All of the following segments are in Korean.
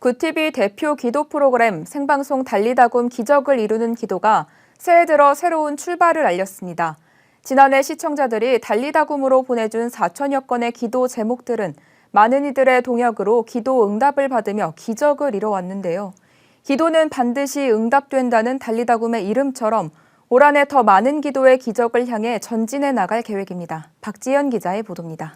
구TV 대표 기도 프로그램 생방송 달리다굼 기적을 이루는 기도가 새해 들어 새로운 출발을 알렸습니다. 지난해 시청자들이 달리다굼으로 보내준 4천여 건의 기도 제목들은 많은 이들의 동역으로 기도 응답을 받으며 기적을 이뤄왔는데요. 기도는 반드시 응답된다는 달리다굼의 이름처럼 올 한해 더 많은 기도의 기적을 향해 전진해 나갈 계획입니다. 박지연 기자의 보도입니다.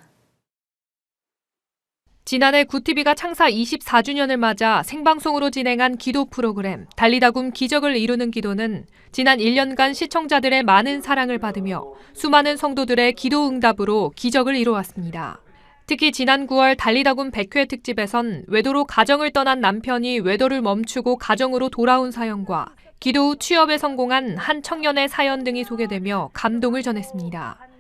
지난해 구티비가 창사 24주년을 맞아 생방송으로 진행한 기도 프로그램 달리다굼 기적을 이루는 기도는 지난 1년간 시청자들의 많은 사랑을 받으며 수많은 성도들의 기도 응답으로 기적을 이루었습니다. 특히 지난 9월 달리다굼 100회 특집에선 외도로 가정을 떠난 남편이 외도를 멈추고 가정으로 돌아온 사연과 기도 후 취업에 성공한 한 청년의 사연 등이 소개되며 감동을 전했습니다.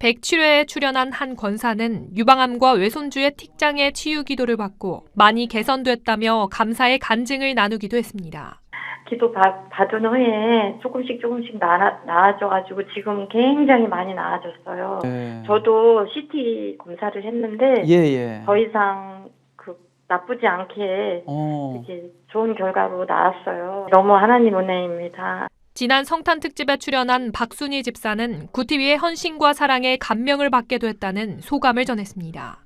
107회에 출연한 한 권사는 유방암과 외손주의 틱장의 치유 기도를 받고 많이 개선됐다며 감사의 간증을 나누기도 했습니다. 기도 받, 받은 후에 조금씩 조금씩 나아, 나아져가지고 지금 굉장히 많이 나아졌어요. 네. 저도 CT 검사를 했는데 예, 예. 더 이상 그 나쁘지 않게 어. 이렇게 좋은 결과로 나왔어요. 너무 하나님 은혜입니다. 지난 성탄 특집에 출연한 박순희 집사는 구티비의 헌신과 사랑에 감명을 받게 됐다는 소감을 전했습니다.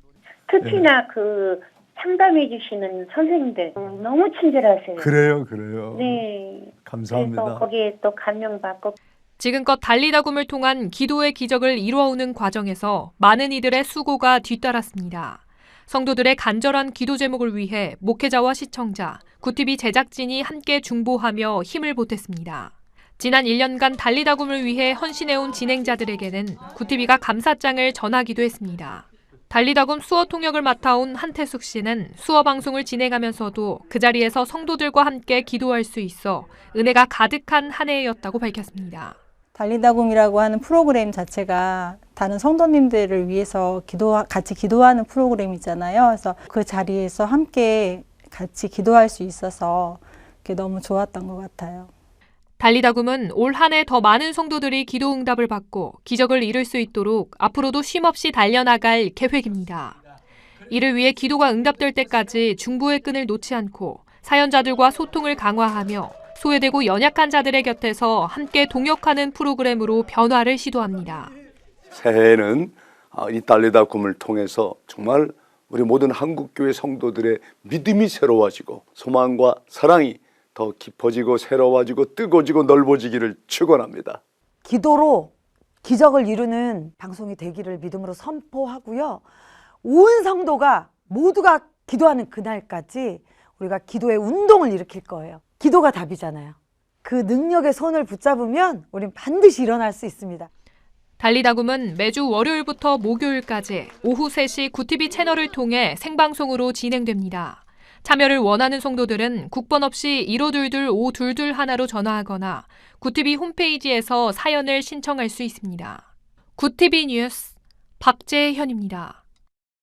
특히나 그 상담해 주시는 선생님들 음, 너무 친절하세요. 그래요, 그래요. 네. 그래서 감사합니다. 거기에 또 감명받고 지금껏 달리다굼을 통한 기도의 기적을 이루어오는 과정에서 많은 이들의 수고가 뒤따랐습니다. 성도들의 간절한 기도 제목을 위해 목회자와 시청자, 구티비 제작진이 함께 중보하며 힘을 보탰습니다. 지난 1년간 달리다굼을 위해 헌신해온 진행자들에게는 구티비가 감사장을 전하기도 했습니다. 달리다굼 수어 통역을 맡아온 한태숙 씨는 수어 방송을 진행하면서도 그 자리에서 성도들과 함께 기도할 수 있어 은혜가 가득한 한 해였다고 밝혔습니다. 달리다굼이라고 하는 프로그램 자체가 다른 성도님들을 위해서 기도 같이 기도하는 프로그램이잖아요. 그래서 그 자리에서 함께 같이 기도할 수 있어서 너무 좋았던 것 같아요. 달리다굼은 올 한 해 더 많은 성도들이 기도 응답을 받고 기적을 이룰 수 있도록 앞으로도 쉼없이 달려나갈 계획입니다. 이를 위해 기도가 응답될 때까지 중보의 끈을 놓지 않고 사연자들과 소통을 강화하며 소외되고 연약한 자들의 곁에서 함께 동역하는 프로그램으로 변화를 시도합니다. 새해에는 아, 이 달리다 꿈을 통해서 정말 우리 모든 한국교회 성도들의 믿음이 새로워지고 소망과 사랑이 더 깊어지고 새로워지고 뜨거워지고 넓어지기를 축원합니다. 기도로 기적을 이루는 방송이 되기를 믿음으로 선포하고요. 온 성도가 모두가 기도하는 그날까지 우리가 기도의 운동을 일으킬 거예요. 기도가 답이잖아요. 그 능력의 손을 붙잡으면 우린 반드시 일어날 수 있습니다. 달리다굼은 매주 월요일부터 목요일까지 오후 3시 구티비 채널을 통해 생방송으로 진행됩니다. 참여를 원하는 성도들은 국번 없이 1522 522 하나로 전화하거나 구티비 홈페이지에서 사연을 신청할 수 있습니다. 구티비 뉴스 박재현입니다.